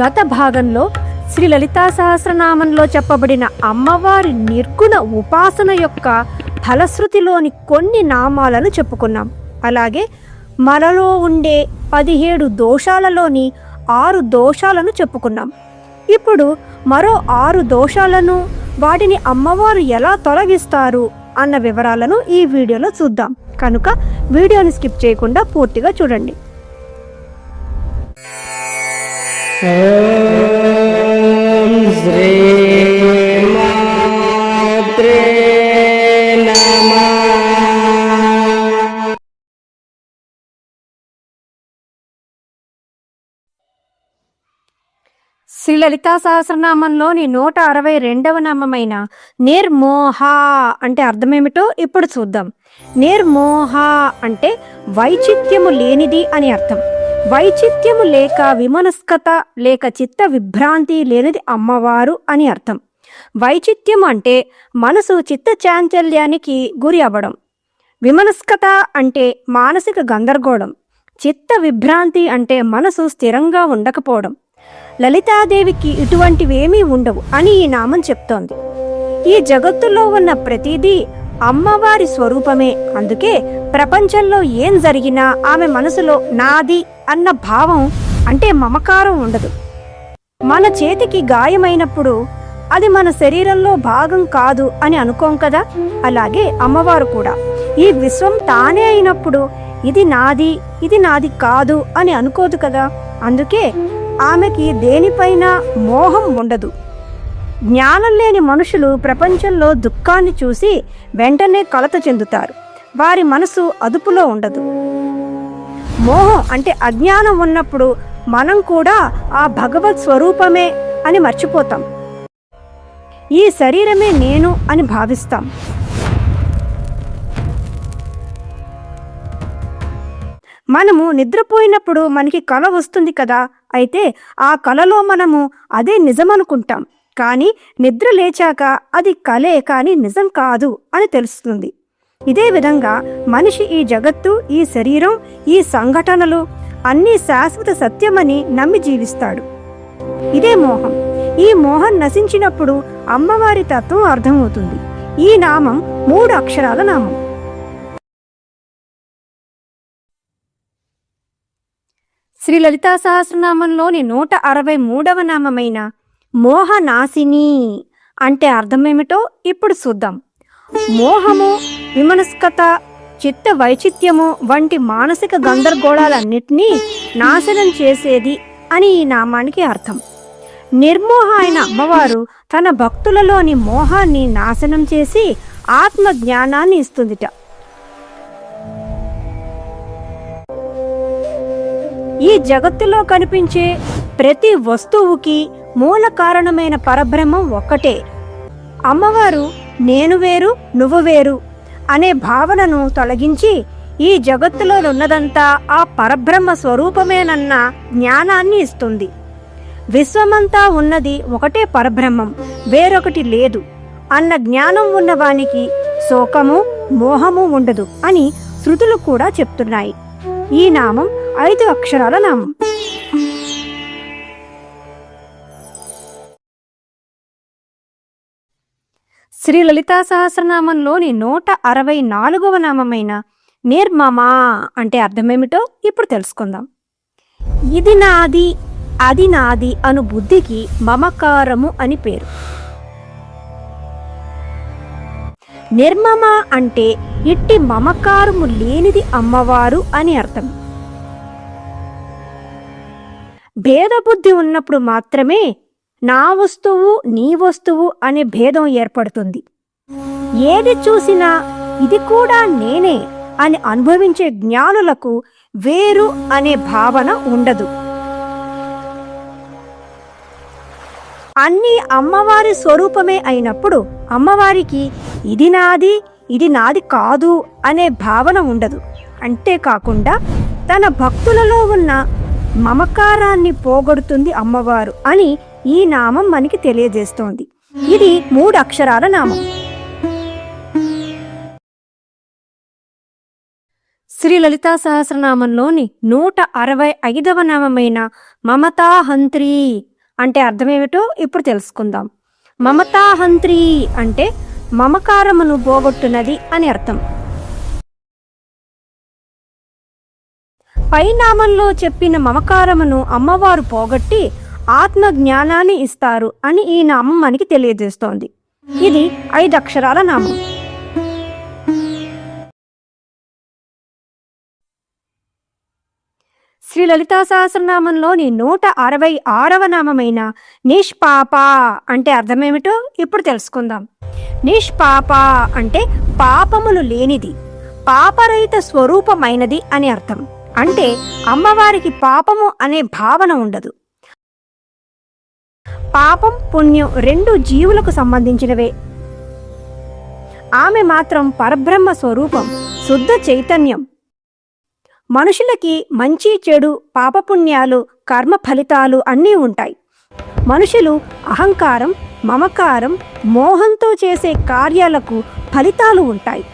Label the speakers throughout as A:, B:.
A: గత భాగంలో శ్రీ లలితా సహస్రనామంలో చెప్పబడిన అమ్మవారి నిర్గుణ ఉపాసన యొక్క ఫలశ్రుతిలోని కొన్ని నామాలను చెప్పుకున్నాం. అలాగే మనలో ఉండే పదిహేడు దోషాలలోని ఆరు దోషాలను చెప్పుకున్నాం. ఇప్పుడు మరో ఆరు దోషాలను వాటిని అమ్మవారు ఎలా తొలగిస్తారు అన్న వివరాలను ఈ వీడియోలో చూద్దాం. కనుక వీడియోని స్కిప్ చేయకుండా పూర్తిగా చూడండి.
B: ॐ श्री मात्रे नमः
A: శ్రీ లలితా సహస్రనామంలోని నూట అరవై రెండవ నామమైన నిర్మోహ అంటే అర్థమేమిటో ఇప్పుడు చూద్దాం నిర్మోహ అంటే వైచిత్యము లేనిది అని అర్థం వైచిత్యము లేక విమనస్కత లేక చిత్త విభ్రాంతి లేనిది అమ్మవారు అని అర్థం. వైచిత్యం అంటే మనసు చిత్త చాంచల్యానికి గురి అవ్వడం. విమనస్కత అంటే మానసిక గందరగోళం. చిత్త విభ్రాంతి అంటే మనసు స్థిరంగా ఉండకపోవడం. లలితాదేవికి ఇటువంటివేమీ ఉండవు అని ఈ నామం చెప్తోంది. ఈ జగత్తులో ఉన్న ప్రతిదీ అమ్మవారి స్వరూపమే. అందుకే ప్రపంచంలో ఏం జరిగినా ఆమె మనసులో నాది అన్న భావం అంటే మమకారం ఉండదు. మన చేతికి గాయమైనప్పుడు అది మన శరీరంలో భాగం కాదు అని అనుకోం కదా? అలాగే అమ్మవారు కూడా. ఈ విశ్వం తానే అయినప్పుడు ఇది నాది ఇది నాది కాదు అని అనుకోదు కదా? అందుకే ఆమెకి దేనిపైన మోహం ఉండదు. జ్ఞానం లేని మనుషులు ప్రపంచంలో దుఃఖాన్ని చూసి వెంటనే కలత చెందుతారు. వారి మనసు అదుపులో ఉండదు. మోహం అంటే అజ్ఞానం ఉన్నప్పుడు మనం కూడా ఆ భగవత్ స్వరూపమే అని మర్చిపోతాం. ఈ శరీరమే నేను అని భావిస్తాం. మనము నిద్రపోయినప్పుడు మనకి కళ వస్తుంది కదా అయితే ఆ కలలో మనము అదే నిజమనుకుంటాం. కానీ నిద్ర లేచాక అది కలే కానీ నిజం కాదు అని తెలుస్తుంది. ఇదే విధంగా మనిషి ఈ జగత్తు ఈ శరీరం ఈ సంఘటనలు అన్నీ శాశ్వత సత్యమని నమ్మి జీవిస్తాడు. ఇదే మోహం. ఈ మోహం నశించినప్పుడు అమ్మవారి తత్వం అర్థమవుతుంది. ఈ నామం మూడు అక్షరాల నామం. శ్రీ లలితా సహస్రనామంలోని నూట అరవై మూడవ నామమైన మోహనాశిని అంటే అర్థమేమిటో ఇప్పుడు చూద్దాం. మోహము విమనస్కత చిత్త వైచిత్యము వంటి మానసిక గందరగోళాలన్నిటినీ నాశనం చేసేది అని ఈ నామానికి అర్థం. నిర్మోహ అయిన అమ్మవారు తన భక్తులలోని మోహాన్ని నాశనం చేసి ఆత్మ జ్ఞానాన్ని ఇస్తుందిట. ఈ జగత్తులో కనిపించే ప్రతి వస్తువుకి మూల కారణమైన పరబ్రహ్మం ఒక్కటే. అమ్మవారు నేను వేరు నువ్వు వేరు అనే భావనను తొలగించి ఈ జగత్తులో ఉన్నదంతా ఆ పరబ్రహ్మ స్వరూపమేనన్న జ్ఞానాన్ని ఇస్తుంది. విశ్వమంతా ఉన్నది ఒకటే పరబ్రహ్మం వేరొకటి లేదు. అన్న జ్ఞానం ఉన్నవానికి శోకము మోహము ఉండదు అని శృతులు కూడా చెప్తున్నాయి. ఈ నామం ఐదు అక్షరాల నామం. శ్రీ లలితా సహస్రనామంలోని నూట అరవై నాలుగవ నామమైన నిర్మమా అంటే అర్థమేమిటో ఇప్పుడు తెలుసుకుందాం. ఇది నాది అది నాది అను బుద్ధికి మమకారము అని పేరు. నిర్మమ అంటే ఇట్టి మమకారము లేనిది అమ్మవారు అని అర్థం. భేదబుద్ధి ఉన్నప్పుడు మాత్రమే నా వస్తువు నీ వస్తువు అనే భేదం ఏర్పడుతుంది. ఏది చూసినా ఇది కూడా నేనే అని అనుభవించే జ్ఞానులకు వేరు అనే భావన ఉండదు. అన్నీ అమ్మవారి స్వరూపమే అయినప్పుడు అమ్మవారికి ఇది నాది ఇది నాది కాదు అనే భావన ఉండదు. అంతేకాకుండా తన భక్తులలో ఉన్న మమకారాన్ని పోగొడుతుంది అమ్మవారు అని ఈ నామం మనకి తెలియజేస్తోంది. ఇది మూడు అక్షరాల నామం. శ్రీ లలితా సహస్రనామంలోని నూట అరవై ఐదవ నామమైన మమతాహంత్రి అంటే అర్థమేమిటో ఇప్పుడు తెలుసుకుందాం. మమతాహంత్రి అంటే మమకారమును పోగొట్టునది అని అర్థం. పై నామంలో చెప్పిన మమకారమును అమ్మవారు పోగొట్టి ఆత్మ జ్ఞానాన్ని ఇస్తారు అని ఈ నామం మనకి తెలియజేస్తోంది. ఇది ఐదు అక్షరాల నామం. శ్రీ లలితా సహస్రనామంలోని నూట అరవై ఆరవ నామమైన నిష్పాప అంటే అర్థమేమిటో ఇప్పుడు తెలుసుకుందాం. నిష్పాప అంటే పాపములు లేనిది పాపరహిత స్వరూపమైనది అని అర్థం. అంటే అమ్మవారికి పాపము అనే భావన ఉండదు. పాపం పుణ్యం రెండు జీవులకు సంబంధించినవే. ఆమె మాత్రం పరబ్రహ్మ స్వరూపం శుద్ధ చైతన్యం. మనుషులకి మంచి చెడు పాపపుణ్యాలు కర్మ ఫలితాలు అన్నీ ఉంటాయి. మనుషులు అహంకారం మమకారం మోహంతో చేసే కార్యాలకు ఫలితాలు ఉంటాయి.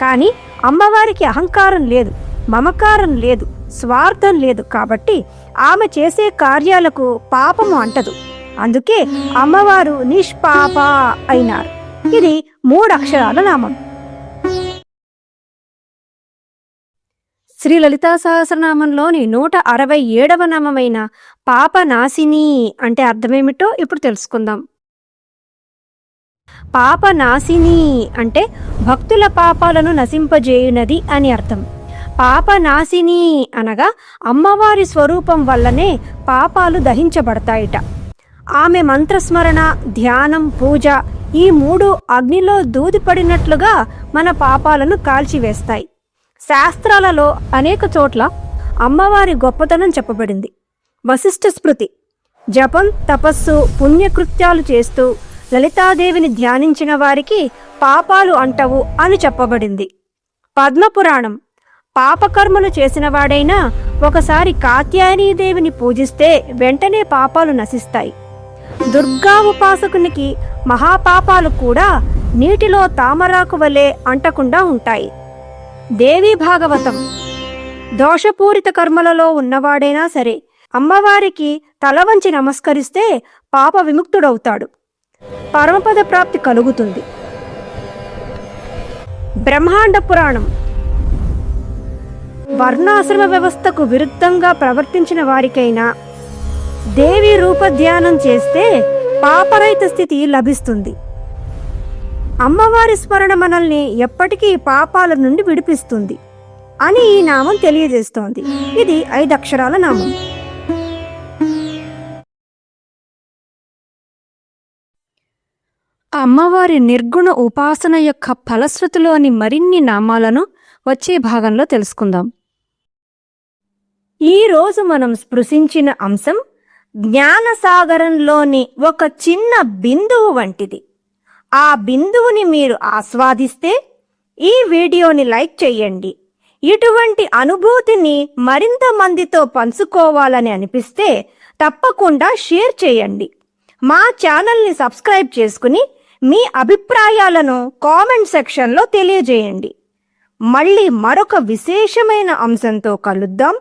A: కానీ అమ్మవారికి అహంకారం లేదు మమకారం లేదు స్వార్థం లేదు కాబట్టి ఆమె చేసే కార్యాలకు పాపము అంటదు. అందుకే అమ్మవారు నిష్పాప అయినారు. ఇది మూడు అక్షరాల నామం. శ్రీ లలితా సహస్రనామంలోని నూట అరవై ఏడవ నామమైన పాపనాశిని అంటే అర్థమేమిటో ఇప్పుడు తెలుసుకుందాం. పాపనాశిని అంటే భక్తుల పాపాలను నశింపజేయునది అని అర్థం. పాపనాశిని అనగా అమ్మవారి స్వరూపం వల్లనే పాపాలు దహించబడతాయిట. ఆమె మంత్రస్మరణ ధ్యానం పూజ ఈ మూడు అగ్నిలో దూదిపడినట్లుగా మన పాపాలను కాల్చివేస్తాయి. శాస్త్రాలలో అనేక చోట్ల అమ్మవారి గొప్పతనం చెప్పబడింది. వశిష్ఠ స్మృతి జపం తపస్సు పుణ్యకృత్యాలు చేస్తూ లలితాదేవిని ధ్యానించిన వారికి పాపాలు అంటవు అని చెప్పబడింది. పద్మపురాణం పాపకర్మలు చేసిన వాడైనా ఒకసారి కాత్యాయనీదేవిని పూజిస్తే వెంటనే పాపాలు నశిస్తాయి. దుర్గా ఉపాసకునికి మహాపాపాలు కూడా నీటిలో తామరాకు వలె అంటకుండా ఉంటాయి. దేవి భాగవతం. దోషపూరిత కర్మలలో ఉన్నవాడైనా సరే అమ్మవారికి తల వంచి నమస్కరిస్తే పాప విముక్తుడవుతాడు. పరమపద ప్రాప్తి కలుగుతుంది. బ్రహ్మాండ పురాణం. వర్ణాశ్రమ వ్యవస్థకు విరుద్ధంగా ప్రవర్తించిన వారికైనా దేవి రూపధ్యానం చేస్తే పాపరహిత స్థితి లభిస్తుంది. అమ్మవారి స్మరణ మనల్ని ఎప్పటికీ పాపాల నుండి విడిపిస్తుంది అని ఈ నామం తెలియజేస్తోంది. ఇది ఐదు అక్షరాల నామం. అమ్మవారి నిర్గుణ ఉపాసన యొక్క ఫలశ్రుతిలోని మరిన్ని నామాలను వచ్చే భాగంలో తెలుసుకుందాం. ఈ రోజు మనం స్పృశించిన అంశం జ్ఞానసాగరంలోని ఒక చిన్న బిందువు వంటిది. ఆ బిందువుని మీరు ఆస్వాదిస్తే ఈ వీడియోని లైక్ చేయండి. ఇటువంటి అనుభూతిని మరింత మందితో పంచుకోవాలని అనిపిస్తే తప్పకుండా షేర్ చేయండి. మా ఛానల్ని సబ్స్క్రైబ్ చేసుకుని మీ అభిప్రాయాలను కామెంట్ సెక్షన్లో తెలియజేయండి. మళ్ళీ మరొక విశేషమైన అంశంతో కలుద్దాం.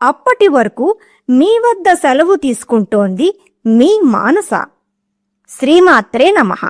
A: అప్పటి వరకు మీ వద్ద సెలవు తీసుకుంటోంది మీ మానస. శ్రీమాత్రే నమః.